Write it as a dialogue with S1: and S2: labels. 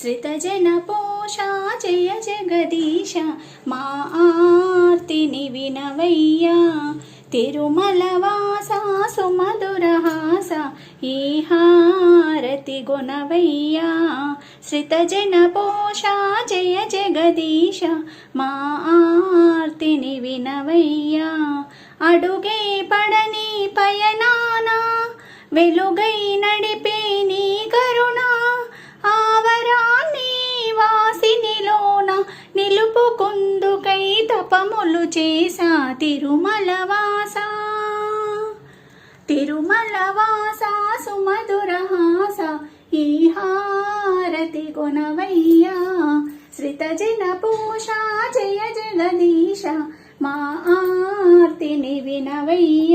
S1: శ్రితజన పోషా జయ జగదీశ మా ఆర్తిని వినవయ్యా. తిరుమలవాస సుమధురహాస ఈ హారతి గుణవయ్యా శ్రితజన పోషా జయ జగదీశ మా ఆర్తిని వినవయ్యా. అడుగే పడని పయనానా వెలుగై నడిపే చేసా తిరుమలవాస తిరుమలవాస సుమధురహాస ఈ హారతి కొనవయ్యా. శ్రితజన పూష జయ జగదీశ మా ఆర్తిని వినవయ్యా.